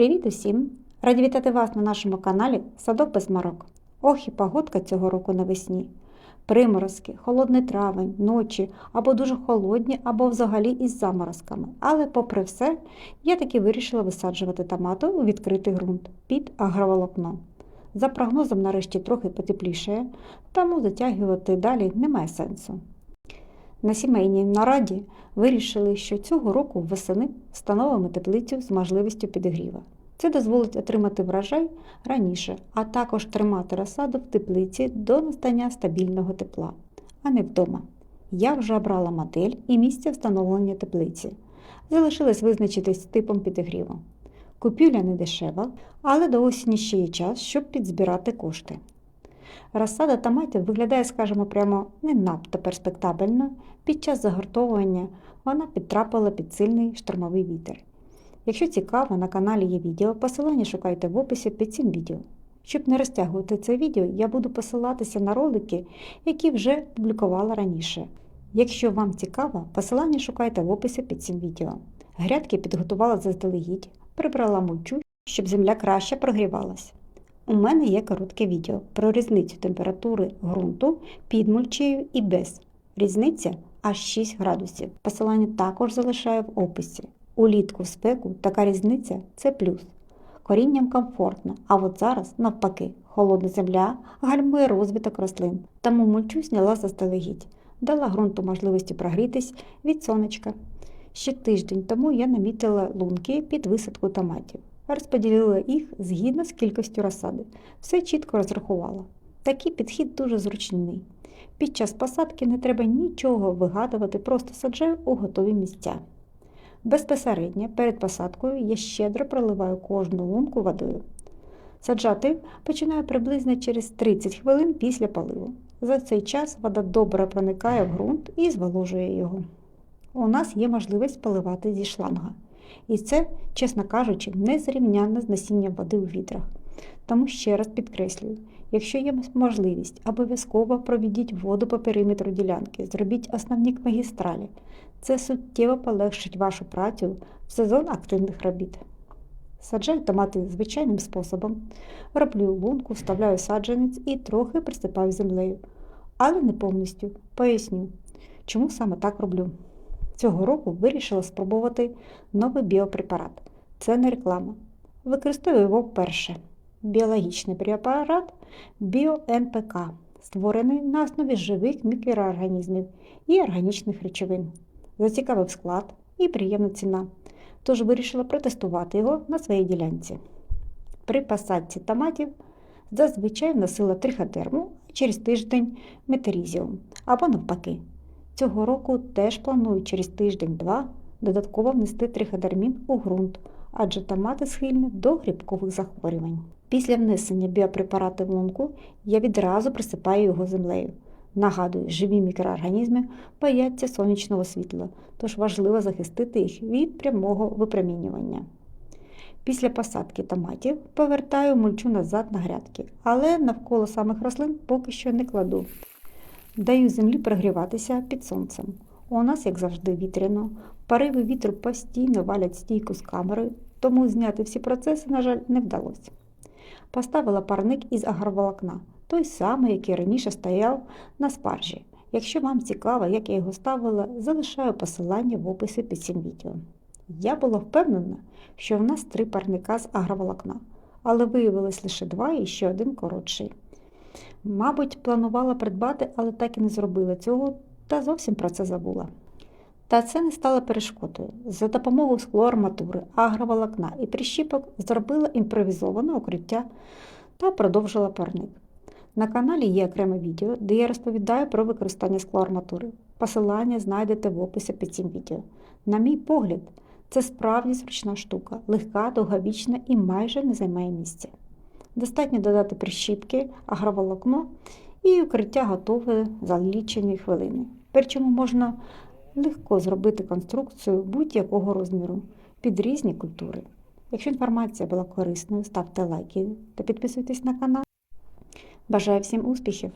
Привіт усім! Раді вітати вас на нашому каналі Садок без марок. Ох і погодка цього року навесні. Приморозки, холодний травень, ночі або дуже холодні, або взагалі із заморозками. Але, попри все, я таки вирішила висаджувати томати у відкритий ґрунт під агроволокно. За прогнозом, нарешті трохи потеплішає, тому затягувати далі немає сенсу. На сімейній нараді вирішили, що цього року восени встановимо теплицю з можливістю підігріва. Це дозволить отримати врожай раніше, а також тримати розсаду в теплиці до настання стабільного тепла, а не вдома. Я вже обрала модель і місце встановлення теплиці. Залишилось визначитись типом підігріву. Купівля не дешева, але до осені ще є час, щоб підзбирати кошти. Розсада томатів виглядає, скажімо, прямо не надто перспектабельно. Під час загортовування вона підтрапила під сильний штормовий вітер. Якщо цікаво, на каналі є відео, посилання шукайте в описі під цим відео. Щоб не розтягувати це відео, я буду посилатися на ролики, які вже публікувала раніше. Якщо вам цікаво, посилання шукайте в описі під цим відео. Грядки підготувала заздалегідь, прибрала мульчу, щоб земля краще прогрівалась. У мене є коротке відео про різницю температури ґрунту під мульчею і без. Різниця аж 6 градусів. Посилання також залишаю в описі. Улітку в спеку така різниця це плюс. Корінням комфортно, а от зараз, навпаки, холодна земля гальмує розвиток рослин. Тому мульчу зняла заздалегідь, дала ґрунту можливості прогрітись від сонечка. Ще тиждень тому я намітила лунки під висадку томатів. Розподілила їх згідно з кількістю розсади. Все чітко розрахувала. Такий підхід дуже зручний. Під час посадки не треба нічого вигадувати, просто саджаю у готові місця. Безпосередньо перед посадкою я щедро проливаю кожну лунку водою. Саджати починаю приблизно через 30 хвилин після поливу. За цей час вода добре проникає в ґрунт і зволожує його. У нас є можливість поливати зі шланга. І це, чесно кажучи, незрівнянно з насінням води у відрах. Тому ще раз підкреслюю, якщо є можливість, обов'язково проведіть воду по периметру ділянки, зробіть основні магістралі. Це суттєво полегшить вашу працю в сезон активних робіт. Саджаю томати звичайним способом. Роблю лунку, вставляю саджанець і трохи присипаю землею. Але не повністю. Поясню, чому саме так роблю. Цього року вирішила спробувати новий біопрепарат. Це не реклама. Використовую його вперше. Біологічний препарат BioNPK, створений на основі живих мікроорганізмів і органічних речовин. Зацікавив склад і приємна ціна. Тож вирішила протестувати його на своїй ділянці. При посадці томатів зазвичай вносила триходерму, а через тиждень метерізіум або навпаки. Цього року теж планую через тиждень-два додатково внести триходермін у ґрунт, адже томати схильні до грибкових захворювань. Після внесення біопрепарату в лунку я відразу присипаю його землею. Нагадую, живі мікроорганізми бояться сонячного світла, тож важливо захистити їх від прямого випромінювання. Після посадки томатів повертаю мульчу назад на грядки, але навколо самих рослин поки що не кладу. Даю землі прогріватися під сонцем. У нас, як завжди, вітряно. Пориви вітру постійно валять стійку з камери, тому зняти всі процеси, на жаль, не вдалося. Поставила парник із агроволокна, той самий, який раніше стояв на спаржі. Якщо вам цікаво, як я його ставила, залишаю посилання в описі під цим відео. Я була впевнена, що в нас три парника з агроволокна, але виявилось лише два і ще один коротший. Мабуть, планувала придбати, але так і не зробила цього та зовсім про це забула. Та це не стало перешкодою. За допомогою склоарматури, агроволокна і прищіпок зробила імпровізоване укриття та продовжила парник. На каналі є окреме відео, де я розповідаю про використання склоарматури. Посилання знайдете в описі під цим відео. На мій погляд, це справді зручна штука, легка, довговічна і майже не займає місця. Достатньо додати прищіпки, агроволокно і укриття готове за лічені хвилини. Причому можна легко зробити конструкцію будь-якого розміру під різні культури. Якщо інформація була корисною, ставте лайки та підписуйтесь на канал. Бажаю всім успіхів!